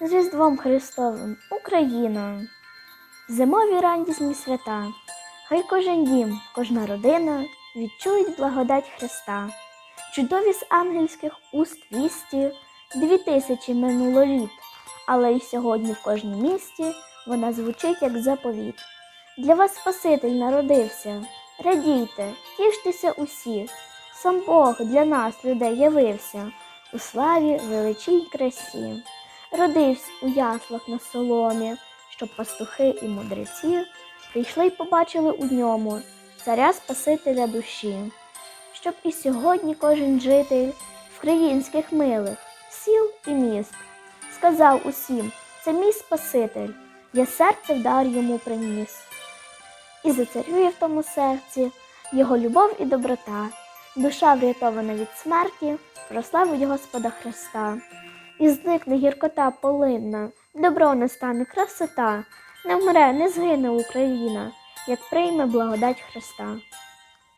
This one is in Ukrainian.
з Різдвом Христовим Україна. Зимові радісні свята. Хай кожен дім, кожна родина відчують благодать Христа. Чудові з ангельських уст вісті, дві тисячі минуло літ, але й сьогодні в кожній місті вона звучить як заповіт. Для вас Спаситель народився. Радійте, тіштеся усі. Сам Бог для нас, людей, явився у славі величій красі. Родився у яслах на соломі, щоб пастухи і мудреці прийшли й побачили у ньому царя Спасителя душі, щоб і сьогодні кожен житель в країнських милих сіл і міст сказав усім, це мій Спаситель, я серце в дар йому приніс. І зацарює в тому серці його любов і доброта, душа врятована від смерті, прославить Господа Христа. І зникне гіркота полинна, добро настане красота, не вмре, не згине Україна, як прийме благодать Христа.